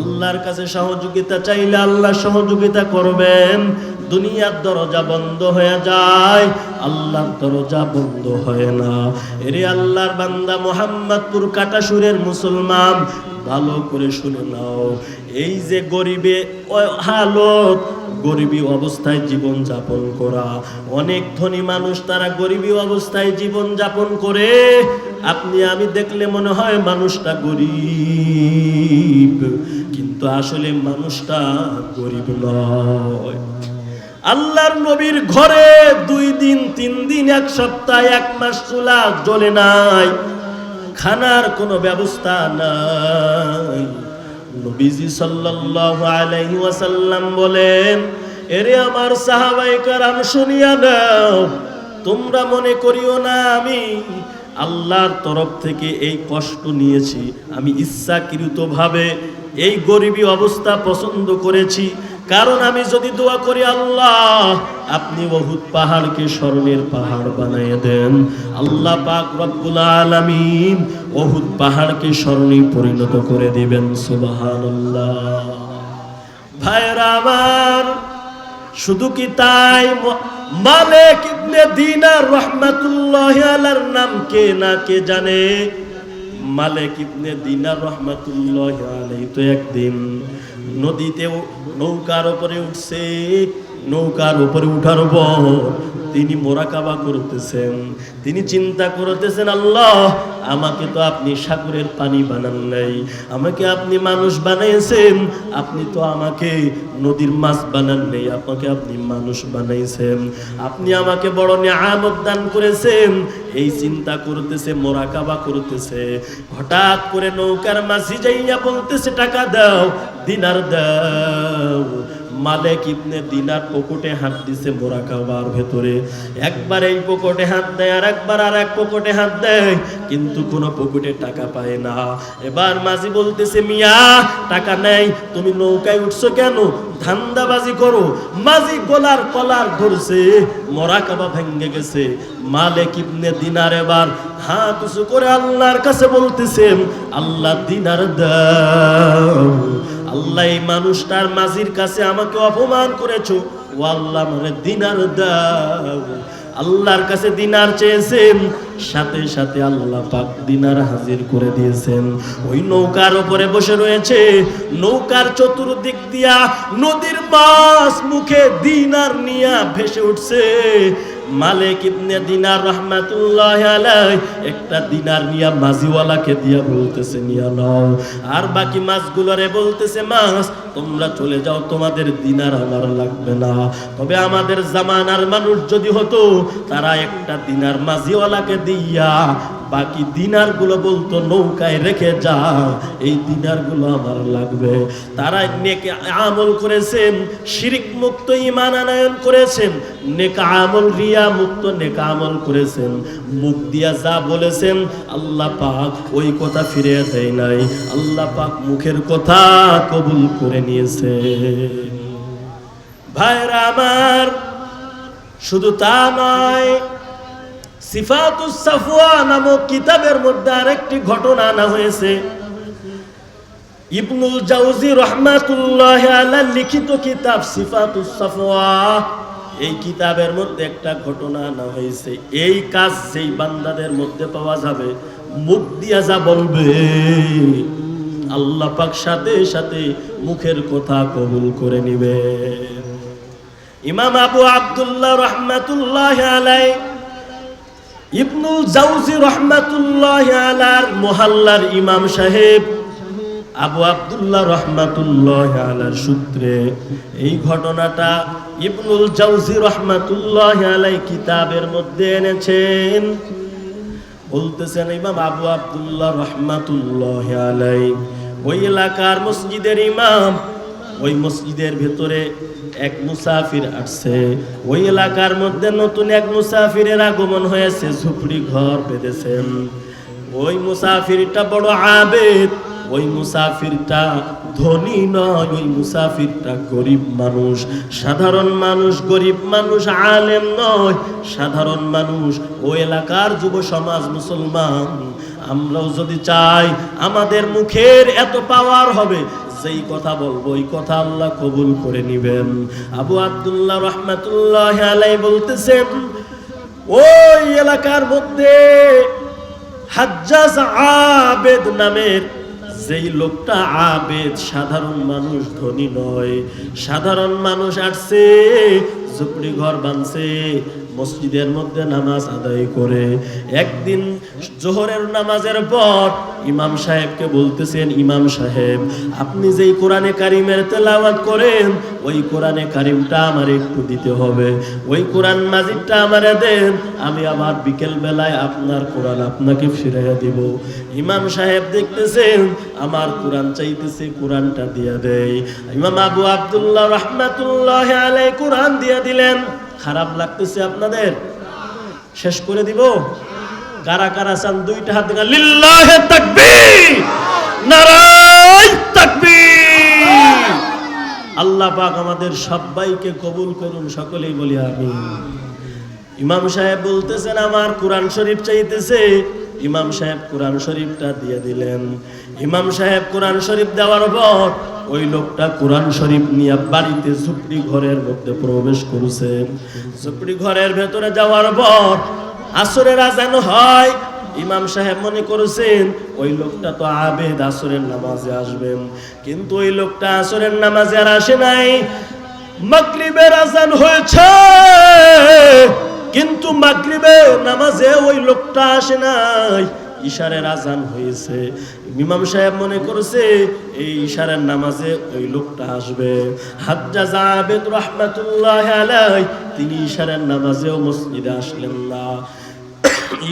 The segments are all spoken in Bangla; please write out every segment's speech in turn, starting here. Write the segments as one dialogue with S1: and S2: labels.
S1: আল্লাহর কাছে সহযোগিতা চাইলে আল্লাহ সহযোগিতা করবেন। দুনিয়ার দরজা বন্ধ হয়ে যায়, আল্লাহর দরজা বন্ধ হয় না। এরে আল্লাহর বান্দা, মোহাম্মদপুর কাটাসুরের মুসলমান ভালো করে শুনে নাও। এই যে গরিবে হালত, গরিবী অবস্থায় জীবন যাপন করা। অনেক ধনী মানুষ তারা গরিবী অবস্থায় জীবন যাপন করে। আপনি, আমি দেখলে মনে হয় মানুষটা গরিব। কিন্তু আসলে মানুষটা গরিব নয়। আল্লাহর নবীর ঘরে দুই দিন, তিন দিন, এক সপ্তাহ, এক মাস চুলা জ্বলে নাই। খানার কোনো ব্যবস্থা নাই। নবীজি সাল্লাল্লাহু আলাইহি ওয়াসাল্লাম বলেন, এরে আমার সাহাবাই কারাম, শুনিয়া নাও, তোমরা মনে করিও না, আমি আল্লাহর তরফ থেকে এই কষ্ট নিয়েছি, আমি ইচ্ছাকৃতভাবে এই গরিবী অবস্থা পছন্দ করেছি কারণ আমি যদি দোয়া করি, আল্লাহ, আপনি বহুত পাহাড়কে স্মরণের পাহাড় বানিয়ে দেন। আল্লাহ পাক রব্বুল আলামিন বহুত পাহাড়কে স্মরণে পরিণত করে দিবেন, সুবহানাল্লাহ। ভাইরা আমার, শুধু কি তাই? মালিক ইবনে দিনার রহমাতুল্লাহ আলার নাম কে না কে জানে? মালিক ইবনে দিনার রহমাতুল্লাহ আলাই তো একদিন নদীতে উ- নৌকার উপরে উঠছে। নৌকার উপরে উঠার পর তিনি মোরাকাবা করতেছেন। তিনি চিন্তা করতেছেন, আল্লাহ, আমাকে তো আপনি সাগরের পানি বানান নাই। আমাকে আপনি মানুষ বানাইছেন আপনি তো আমাকে নদীর মাছ বানান নেই। আপনাকে আপনি মানুষ বানাইছেন আপনি আমাকে বড় নিয়ামত দান করেছেন। এই চিন্তা করতেছে, মোরাকাবা করতেছে। হঠাৎ করে নৌকার মাঝি যাইয়া বলতেছে, টাকা দাও, দিনার দাও। মালিক ইবনে দিনার পকেটে হাত দিছে মোরাকাবার ভেতরে। একবার এই পকেটে হাত দেয় আর একবার আর এক পকেটে হাত দেয়, কিন্তু কোনো পকেটে টাকা পায় না। এবার মাঝি বলতেছে, মিয়া, টাকা নেই, তুমি নৌকায় উঠছো কেন? ধান্দাবাজি করো। মাঝি গলার কলার ধরছে মোরাকাবা ভেঙ্গে গেছে। মালিক ইবনে দিনার এবার হাত উঁচু করে আল্লাহর কাছে বলতেছেন আল্লাহ দিনার দাও। আল্লাহ এই মানুষটার মাঝির কাছে আমাকে অপমান করেছ। ও আল্লাহ মনে দিনার দাও। আল্লাহর কাছে দিনার চেয়েছেন, সাথে সাথে আল্লাহ পাক দিনার হাজির করে দিয়েছেন। ওই নৌকার উপরে বসে রয়েছে, নৌকার চতুর্দিক দিয়া নদীর মাছ মুখে দিনার নিয়া ভেসে উঠছে। মালিক ইবনে দিনার রহমাতুল্লাহ আলাই একটা দিনার নিয়া মাঝিওয়ালাকে দিয়া বলতেছে, নিয়া নাও। আর বাকি মাছগুলোরে বলতেছে, মাছ, তোমরা চলে যাও, তোমাদের দিনার আমার লাগবে না। তবে আমাদের জামানার মানুষ যদি হতো, তারা একটা দিনার মাঝিওয়ালাকে দিয়া বাকি দিনারগুলো বলতো, নৌকায় রেখে যা এই দিনারগুলো আমার লাগবে। তারা নেকে আমল করেছেন, শিরিক মুক্ত ইমান আনায়ন করেছেন, নেকা আমল, রিয়া মুক্ত নেকা আমল করেছেন। মুখ দিয়া যা বলেছেন, আল্লাহ পাক ওই কথা ফিরে দেয় নাই। আল্লাহ পাক মুখের কথা কবুল করে নিয়েছে। ভাইরা আমার, শুধু তা নয় সিফাতুস নামক কিতাবের মধ্যে আরেকটি ঘটনা আনা হয়েছে। ইবনুল লিখিত কিতাব এই কিতাবের মধ্যে একটা ঘটনা আনা হয়েছে। এই কাজ সেই বান্দাদের মধ্যে পাওয়া যাবে, মুখ দিয়া যা বলবে, আল্লাহ পাক সাথে সাথে মুখের কথা কবুল করে নিবে। ইমাম আবু আব্দুল্লাহ রহমাতুল্লাহ আলাই ইবনুল জাউজি রহমাতুল্লাহ আলার মোহাল্লার ইমাম সাহেব আবু আব্দুল্লাহ রহমাতুল্লাহ আলার সূত্রে এই ঘটনাটা ইবনুল জাউজি রহমাতুল্লাহ আলাই কিতাবের মধ্যে এনেছেন। বলতেছেন ইমাম আবু আব্দুল্লাহ রহমাতুল্লাহ আলাই, ওই এলাকার মসজিদের ইমাম, ওই মসজিদের ভেতরে এক মুসাফির আসছে। ওই এলাকার মধ্যে নতুন এক মুসাফিরের আগমন হয়েছে, ঝুপড়ি ঘর বেঁধেছেন। ওই মুসাফিরটা বড় আবেদ, ওই মুসাফিরটা ধনী নয়, ওই মুসাফিরটা গরিব মানুষ। সাধারণ মানুষ, গরিব মানুষ, আলেম নয়, সাধারণ মানুষ। ওই এলাকার যুব সমাজ মুসলমান। আমরাও যদি চাই আমাদের মুখের এত পাওয়ার হবে যেই কথা বলব, ওই কথা আল্লাহ কবুল করে নিবেন। আবু আবদুল্লাহ রহমাতুল্লাহ আলাই বলতেছেন, ওই এলাকার মধ্যে হাজ্জাজ আবেদ নামের যেই লোকটা আবেদ, সাধারণ মানুষ, ধনী নয়। সাধারণ মানুষ আসছে ঝুপড়ি ঘর বানছে, মসজিদের মধ্যে নামাজ আদায় করে। একদিন জোহরের নামাজের পর ইমাম সাহেবকে বলতেছেন, ইমাম সাহেব, আপনি যেই কোরআনে কারিমের তেলাওয়াত করেন, ওই কোরআনে কারিমটা আমার একটু দিতে হবে। ওই কোরআন মাজিদটা আমারে দেন, আমি আবার বিকেল বেলায় আপনার কোরআন আপনাকে ফিরাইয়া দিব। ইমাম সাহেব দেখতেছেন, আমার কোরআন চাইতেছে কোরআনটা দিয়া দেয় ইমাম আবু আব্দুল্লাহ রহমাতুল্লাহ আলাই কোরআন দিয়া দিলেন। খারাপ লাগতেছে আপনাদের? শেষ করে দিব। কারা কারা চান দুইটা হাত লিল্লাহে তাকবীর আল্লাহ পাক আমাদের সবাইকে কবুল করুন, সকলেই বলি আমি ইমাম সাহেব বলতেছেন, আমার কোরআন শরীফ চাইতেছে। ইমাম সাহেব কোরআন শরীফটা দিয়ে দিলেন। ইমাম সাহেব কোরআন শরীফ দেওয়ার পর ওই লোকটা কোরআন শরীফ নিয়ে বাড়িতে ঝুপড়ি ঘরের মধ্যে প্রবেশ করেছে। ঝুপড়ি ঘরের ভেতরে যাওয়ার পর আসরের আজান হয়। ইমাম সাহেব মনে করেছেন, ওই লোকটা তো আবেদ, আসরের নামাজে আসবেন কিন্তু ওই লোকটা আসরের নামাজে আর আসে নাই। মাগরিবের আজান হয়েছে, কিন্তু মাগরিবের নামাজে ওই লোকটা আসে নাই। ইশারের আজান হয়েছে। ইমাম সাহেব মনে করেছে, এই ইশারের নামাজে ওই লোকটা আসবে। হাজ্জাজ আবেদ রহমাতুল্লাহ আলাই তিনি ইশারের নামাজেও মসজিদে আসলেন না।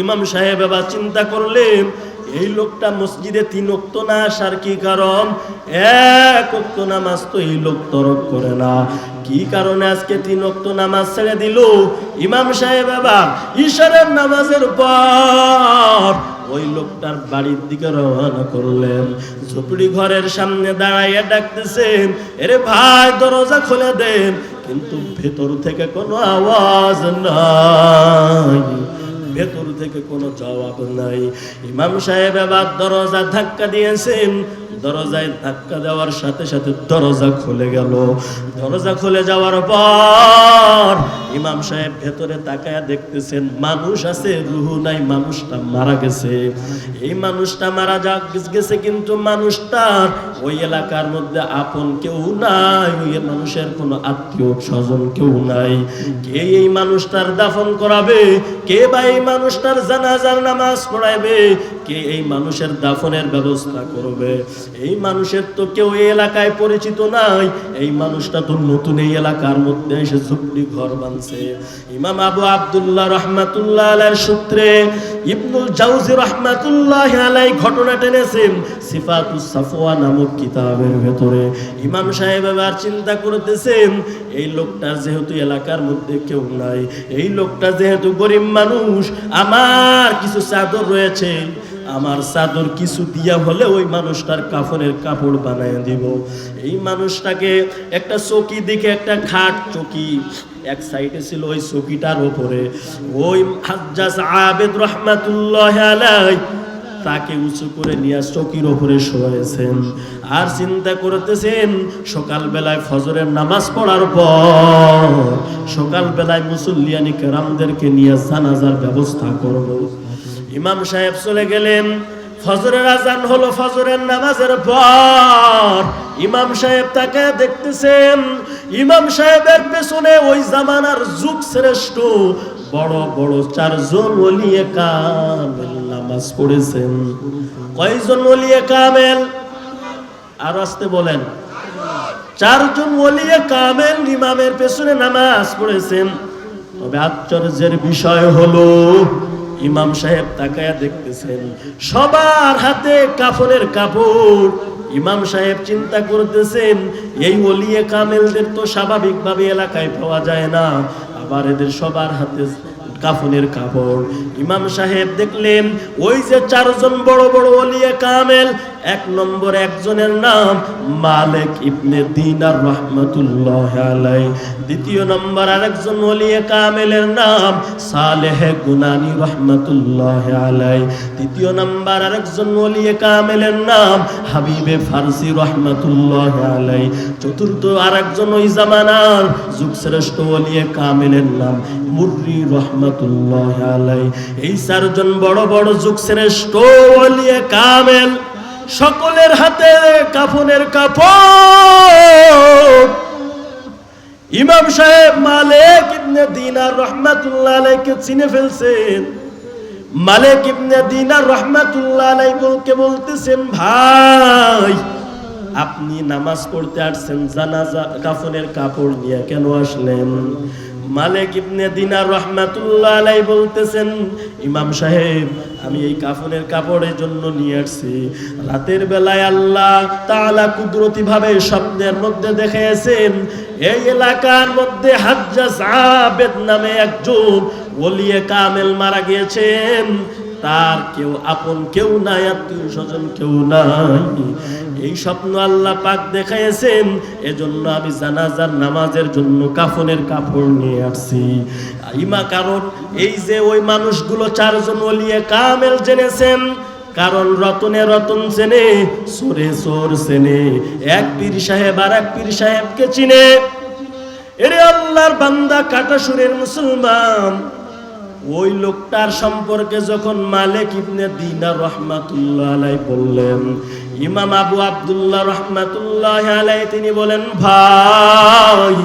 S1: ইমাম সাহেব এবার চিন্তা করলেন, এই লোকটা মসজিদে তিন অক্ত না আসার কি কারণ? এক অক্ত নামাজ তো এই লোক তরক করে না। কি কারণে আজকে তিন অক্ত নামাজ ছেড়ে দিল? ইমাম সাহেব এবার ঈশারের নামাজের পর ওই লোকটার বাড়ির দিকে রওনা করলেন। ঝুপড়ি ঘরের সামনে দাঁড়াইয়া ডাকতেছেন, এরে ভাই, দরজা খুলে দেন। কিন্তু ভেতর থেকে কোনো আওয়াজ নাই। ভেতর থেকে কোনো জবাব নাই। ইমাম সাহেব আবার দরজা ধাক্কা দিয়েছেন। দরজায় ধাক্কা দেওয়ার সাথে সাথে দরজা খুলে গেল। দরজা খুলে যাওয়ার পর ইমাম সাহেব ভেতরে তাকায় দেখতেছেন, মানুষ আছে, রুহু নাই, মানুষটা মারা গেছে। এই মানুষটা মারা যা গেছে কিন্তু মানুষটার ওই এলাকার মধ্যে আপন কেউ নাই, ওই মানুষের কোনো আত্মীয় স্বজন কেউ নাই। কে এই মানুষটার দাফন করাবে? কে বা এই মানুষটার জানাজার নামাজ পড়াইবে? কে এই মানুষের দাফনের ব্যবস্থা করবে? এই মানুষের তো কেউ এই এলাকায় পরিচিত নাই। এই মানুষটা তো নতুন এই এলাকার মধ্যে এসে ঝুপড়ি ঘর বানছে ইমাম আবু আবদুল্লাহ রহমাতুল্লাহ আলাইহির সূত্রে ইবনুল জাউজি রহমাতুল্লাহ আলাই ঘটনা টেনেছেন সিফাতুস সাফওয়া নামক কিতাবের ভেতরে। ইমাম সাহেব এবার চিন্তা করতেছেন এই লোকটার যেহেতু এলাকার মধ্যে কেউ নাই, এই লোকটা যেহেতু গরিব মানুষ, আমার কিছু চাদর রয়েছে আমার চাদর কিছু দিয়া হলে ওই মানুষটার কাফনের কাপড় বানায় দিব। এই মানুষটাকে একটা চকি দিকে একটা খাট চকি, এক সাইডে ছিল ওই চকিটার ওপরে ওই হাজ্জাজ আবেদ রহমাতুল্লাহ আলাই তাকে উঁচু করে নিয়ে চকির ওপরে শোয়াইছেন। আর চিন্তা করতেছেন, সকালবেলায় ফজরের নামাজ পড়ার পর সকালবেলায় মুসল্লিয়ানি কেরামদেরকে নিয়ে জানাজার ব্যবস্থা করব। ইমাম সাহেব চলে গেলেন। ফজরের আজান হলো ফজরের নামাজের পর। ইমাম সাহেব তাকে দেখতেছেন। ইমাম সাহেবের পেছনে ওই জামানার যুগ শ্রেষ্ঠ। বড় বড় চারজন ওলিয়ে কামেল নামাজ পড়েছেন। কয়জন ওলিয়ে কামেল? আর আসতে বলেন। চারজন ওলিয়ে কামেল ইমামের পেছনে নামাজ পড়েছেন। তবে আশ্চর্যের বিষয় হলো ইমাম সাহেব তাকায়া দেখতেছেন, সবার হাতে কাফনের কাপড়। ইমাম সাহেব চিন্তা করতেছেন, এই অলিয়ে কামেলদের তো স্বাভাবিকভাবে এলাকায় পাওয়া যায় না, আবার এদের সবার হাতে কাফনের কাপড়। ইমাম সাহেব দেখলেন, ওই যে চারজন বড় বড় ওলিয়ে কামেল এক নম্বর একজনের নাম মালিক ইবনে দিনার রহমতুল্লাহ আলাই দ্বিতীয় নম্বর আরেকজন ওলিয়ে কামেলের নাম সালেহ গুনানি রহমতুল্লাহ আলাই তৃতীয় নম্বর আরেকজন ওলিয়ে কামেলের নাম হাবিবে ফারসি রহমতুল্লাহ আলাই চতুর্থ আরেকজন ওই জামানার যুগশ্রেষ্ঠ ওলিয়ে কামেলের নাম মুর্রি রহমতুল্লাহ আলাই এই চারজন বড় বড় যুগশ্রেষ্ঠ ওলিয়ে কামেল। সকলের হাতে কাফনের কাপড়। ইমাম সাহেব মালিক ইবনে দিনার রহমাতুল্লাহ আলাইকে চিনে ফেলছেন। মালিক ইবনে দিনার রহমাতুল্লাহ আলাইকে বলতেছেন, ভাই, আপনি নামাজ পড়তে আসছেন, জানাজা, কাফনের কাপড় নিয়ে কেন আসলেন? মালিক ইবনে দিনার রহমাতুল্লাহ আলাই বলতেছেন, ইমাম সাহেব আমি এই কাফনের কাপড়ের জন্য নিয়ে আসছি। রাতের বেলায় আল্লাহ তাআলা কুদরতি ভাবে স্বপ্নের মধ্যে দেখেছেন এই এলাকার মধ্যে হাজ্জাজ আবেদ নামে একজন ওলিয়ে কামেল মারা গিয়েছেন। তার কেউ আপন কেউ নাই, আত্মীয় স্বজন কেউ নাই। এই স্বপ্ন আল্লাহ পাক দেখাইছেন এজন্য আমি জানাজার নামাজের জন্য কাফনের কাপড় নিয়ে আসছি। ইমা কারণ, এই যে ওই মানুষগুলো চারজন ওলিয়ে কামেল জেনেছেন, কারণ রতনে রতন চেনে, সোরে সোর চেনে। এক পীর সাহেব আর এক পীর সাহেবকে চিনে। এরে আল্লাহর বান্দা কাটা সুরের মুসলমান ওই লোকটার সম্পর্কে যখন মালিক ইবনে দিনার রহমাতুল্লাহ আলাই বললেন, ইমাম আবু আব্দুল্লাহ রহমাতুল্লাহ আলাই, তিনি বলেন, ভাই,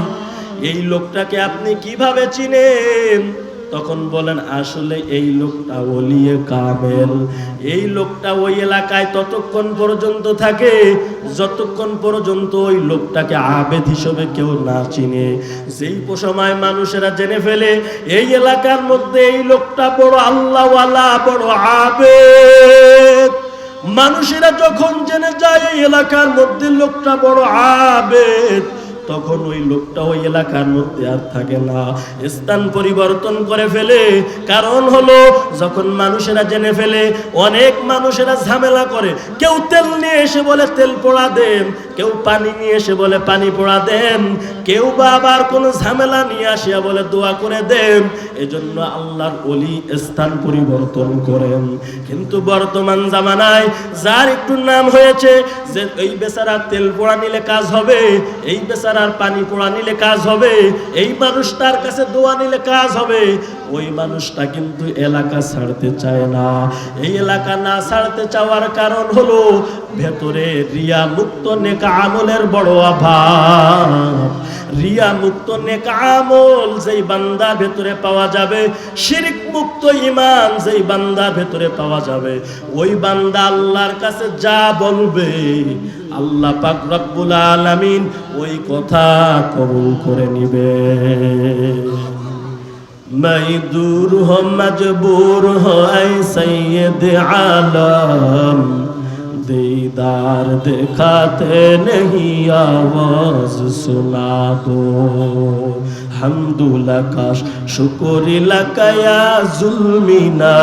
S1: এই লোকটাকে আপনি কীভাবে চিনেন? তখন বলেন, আসলে এই লোকটা ওলিয়ে কামেল। এই লোকটা ওই এলাকায় ততক্ষণ পর্যন্ত থাকে যতক্ষণ পর্যন্ত ওই লোকটাকে আবেদ হিসেবে কেউ না চিনে। যেই সময় মানুষেরা জেনে ফেলে, এই এলাকার মধ্যে এই লোকটা বড় আল্লাহওয়ালা, বড় আবেদ। মানুষেরা যখন জেনে যায়, এই এলাকার মধ্যে লোকটা বড় আবেদ। তখন ওই লোকটা ওই এলাকার মধ্যে আর থাকে না। স্থান পরিবর্তন করে ফেলে। কারণ হলো, যখন মানুষেরা জেনে ফেলে, অনেক মানুষেরা ঝামেলা করে। কেউ তেল নিয়ে এসে বলে, তেল পোড়া দেন। কেউ পানি নিয়ে এসে বলে, পানি পোড়া দেন। কেউ বা আবার কোনো ঝামেলা নিয়ে আসিয়া বলে, দোয়া করে দেন। এজন্য আল্লাহর অলি স্থান পরিবর্তন করেন। কিন্তু বর্তমান জামানায় যার একটু নাম হয়েছে যে, এই বেচারা তেল পোড়া নিলে কাজ হবে। এই বেচারার পানি পোড়া নিলে কাজ হবে, এই মানুষটার কাছে দোয়া নিলে কাজ হবে। ওই মানুষটা কিন্তু এলাকা ছাড়তে চায় না। এই এলাকা না ছাড়তে চাওয়ার কারণ হলো ভেতরে রিয়া মুক্ত নেকা আমলের বড় অভাব। রিয়া মুক্ত নেকা আমল যেই বান্দা ভেতরে পাওয়া যাবে শিরিক মুক্ত ইমান যেই বান্দা ভেতরে পাওয়া যাবে। ওই বান্দা আল্লাহর কাছে যা বলবে আল্লাহ পাক রব্বুল আলমিন ওই কথা কবুল করে নিবে। মাইদুর হজবুর হয় সৈয়দ আলম। দিদার দেখাতে নেই আওয়াজ সুনা দো হামদুল আকাশ, শুকুর জুলমিনা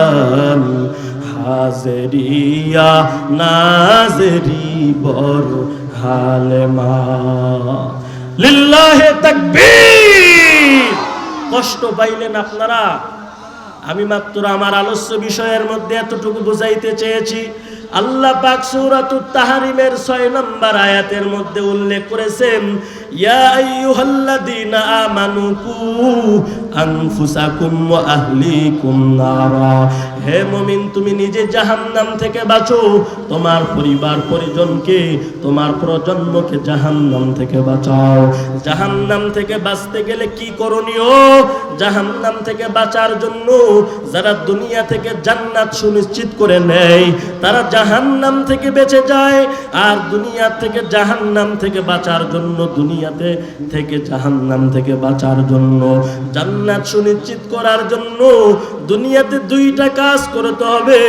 S1: হাজরিয়া নাজরি বড় হালেমা। লিল্লাহে তাকবীর। কষ্ট পাইলেন আপনারা? আমি মাত্র আমার আলস্য বিষয়ের মধ্যে এতটুকু বুঝাইতে চেয়েছি। আল্লাহ পাক সূরাতুত তাহরিমের 6 নম্বর আয়াতের মধ্যে উল্লেখ করেছেন, ইয়া আইয়ুহাল্লাযীনা আমানু কু আনফুসাকুম ওয়া আহলিকুম নারা। হে মুমিন, তুমি নিজে জাহান্নাম থেকে বাঁচো, তোমার পরিবার পরিজনকে, তোমার প্রজন্মকে জাহান্নাম থেকে বাঁচাও। জাহান্নাম থেকে বাঁচতে গেলে কি করণীয়? জাহান্নাম থেকে বাঁচার জন্য যারা দুনিয়া থেকে জান্নাত সুনিশ্চিত করে নেয়, তারা জাহান্নাম থেকে বেঁচে যায় আর দুনিয়া থেকে জাহান্নাম থেকে বাঁচার জন্য, দুনিয়াতে থেকে জাহান্নাম থেকে বাঁচার জন্য, জান্নাত সুনিশ্চিত করার জন্য দুনিয়াতে দুইটা কাজ করতে হবে।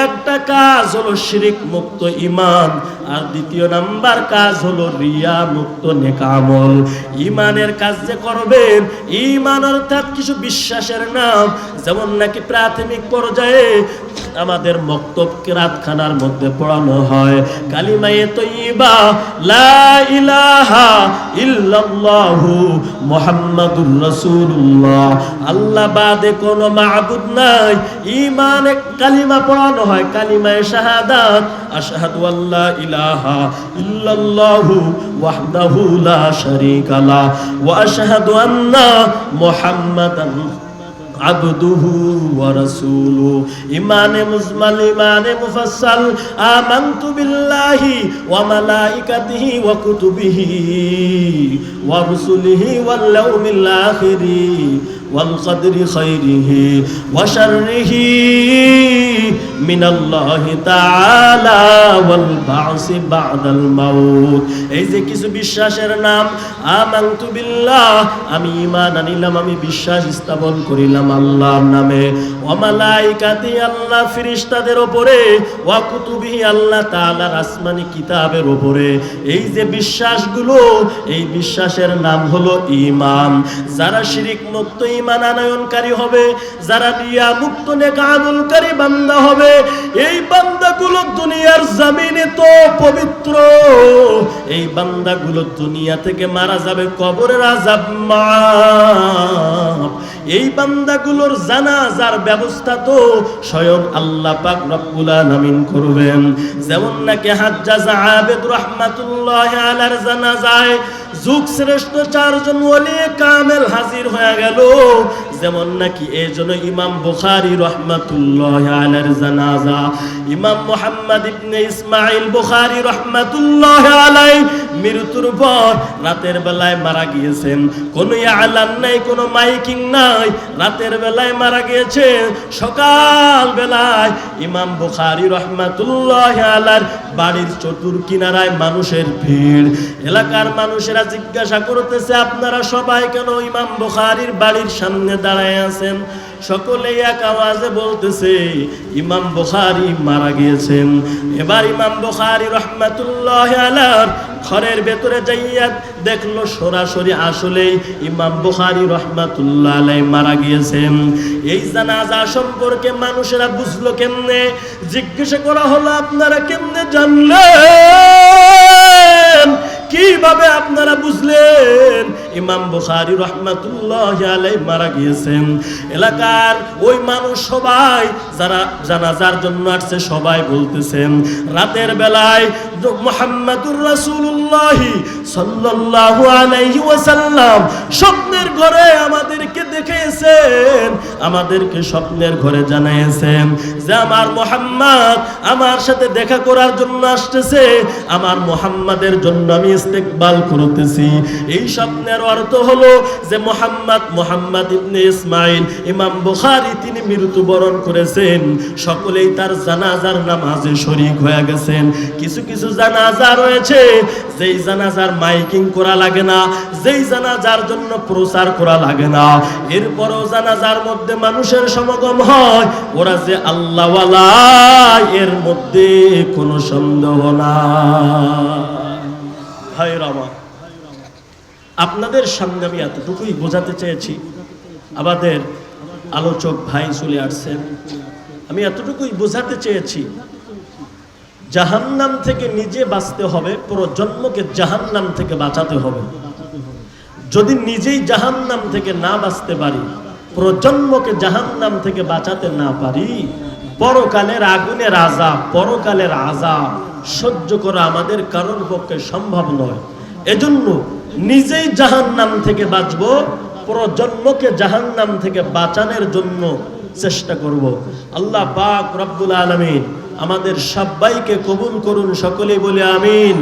S1: একটা কাজ হলো শিরিক মুক্ত ইমান আর দ্বিতীয় নাম্বার কাজ হলো রিয়া মুক্ত নেকামল ইমানের কাজ যে করবেন ইমান অর্থাৎ কিছু বিশ্বাসের নাম, যেমন নাকি প্রাথমিক পর্যায়ে আমাদের মক্তব কিরাতখানার মধ্যে পড়ানো হয়। কালিমায়ে তৈবা লা ইলাহা ইল্লাল্লাহু মুহাম্মাদুর রাসূলুল্লাহ। আল্লাহ বাদে কোনো মাহবুদ নাই। ইমানে কালিমা পড়ানো হয়, কালিমায় শাহাদাত। আশহাদু আল্লাহ ইলাহা ইল্লাল্লাহু ওয়াহদাহু লা শারীকা লা ওয়া আশহাদু আন্না মুহাম্মাদান আবদুহু ওয়া রাসূলু। ইমানে মুজমাল ইমানে মুফাসসাল। আমানতু বিল্লাহি ওয়া মালাইকাতিহি ওয়া কুতুবিহি ওয়া রুসুলিহি والقدر خيره وشره من الله تعالى والبعث بعد الموت এই যে কিছু বিশ্বাসের নাম আমানতু বিল্লাহ আমি ঈমান আনিলাম আমি বিশ্বাস স্থাপন করিলাম আল্লাহর নামে ওয়া মালাইকাতি আল্লাহ ফেরেশতাদের উপরে ওয়া কুতুবিহি আল্লাহ তাআলার আসমানি কিতাবের উপরে এই যে বিশ্বাসগুলো এই বিশ্বাসের নাম হলো ঈমান যারা শিরিক মুক্ত ঈমান আনয়নকারী হবে, যারা রিয়া মুক্ত নেকামলকারী বান্দা হবে, এই বান্দাগুলো দুনিয়ার জমিনে তো পবিত্র। এই বান্দাগুলো দুনিয়া থেকে মারা যাবে কবরের আজাব মাফ। এই বান্দাগুলোর জানাজার ব্যবস্থা তো স্বয়ং আল্লাহ পাক রব্বুল আলামিন করবেন। যেমন নাকি হাজ্জাজ আবেদ রাহমাতুল্লাহ আলার জানাজায় যুগ শ্রেষ্ঠ চারজন ওলি কামেল হাজির হয়ে গেল। যেমন নাকি এই জন্য ইমাম বুখারী রহমাতুল্লাহ আলার জানাজা, ইমাম মুহাম্মদ ইবনে ইসমাইল বুখারী রহমাতুল্লাহ আলাই মৃত্যুর পর রাতের বেলায় মারা গিয়েছেন। কোনো আলান নাই, কোনো মাইকিং নাই, রাতের বেলায় মারা গিয়েছেন সকাল বেলায় ইমাম বুখারী রহমাতুল্লাহ আলার বাড়ির চতুর কিনারায় মানুষের ভিড়, এলাকার মানুষেরা জিজ্ঞাসা করতেছে, আপনারা সবাই কেন ইমাম বুখারীর বাড়ির সামনে দাঁড়ায় আছেন? সকলে এক আওয়াজে বলতেছে, ইমাম বুখারী মারা গিয়েছেন। এবার ইমাম বুখারী রহমাতুল্লাহ আলার ঘরের ভেতরে যাইয়া দেখল, সরাসরি আসলেই ইমাম বুখারী রহমাতুল্লাহ আলাই মারা গিয়েছেন। এই জানাজা সম্পর্কে মানুষেরা বুঝলো কেমনে? জিজ্ঞাসা করা হলো, আপনারা কেমনে জানলেন? কীভাবে আপনারা বুঝলেন? ইমাম বুখারি রহমাতুল্লাহ আলাই মারা গিয়েছেন। এলাকার ওই মানুষ সবাই যারা জানাজার জন্য আসছে, সবাই বলতেছেন, রাতের বেলায় মোহাম্মদুর রাসূলুল্লাহ সাল্লাল্লাহু আলাইহি ওয়াসাল্লাম স্বপ্নের ঘরে আমাদেরকে দেখেছেন আমাদেরকে স্বপ্নের ঘরে জানিয়েছেন যে আমার মোহাম্মদ আমার সাথে দেখা করার জন্য আসতেছে, আমার মোহাম্মদের জন্য আমি ইস্তেকবাল করতেছি। এই স্বপ্নের অর্থ হলো যে মোহাম্মদ মোহাম্মদ ইবনে ইসমাইল, ইমাম বুখারী তিনি মৃত্যুবরণ করেছেন, সকলেই তার জানাজার নামাজে শরীক হয়ে গেছেন। কিছু কিছু জানাজা রয়েছে, যেই জানাজার মাইকিং করা লাগে না, যেই জানাজার জন্য প্রচার করা লাগে না। এরপরও জানাজার মধ্যে মানুষের সমাগম হয়, ওরা যে এর মধ্যে কোনো সন্দেহ না ভাইয়ের আমার, আপনাদের সামনে আমি এতটুকুই বোঝাতে চেয়েছি, আমাদের আলোচক ভাই চলে আসছেন। আমি এতটুকুই বোঝাতে চেয়েছি জাহান্নাম থেকে নিজে বাঁচতে হবে পুরো জন্মকে জাহান্নাম থেকে বাঁচাতে হবে। যদি নিজেই জাহান্নাম থেকে না বাঁচতে পারি, প্রজন্মকে জাহান্নাম থেকে বাঁচাতে না পারি, পরকালের আগুনের আজাব পরকালের আজাব সহ্য করা আমাদের কারোর পক্ষে সম্ভব নয়। এজন্য নিজেই জাহান্নাম থেকে বাঁচবো, প্রজন্মকে জাহান্নাম থেকে বাঁচানোর জন্য চেষ্টা করব। আল্লাহ পাক রব্বুল আলমিন আমাদের সবাইকে কবুল করুন সকলে বলে আমিন।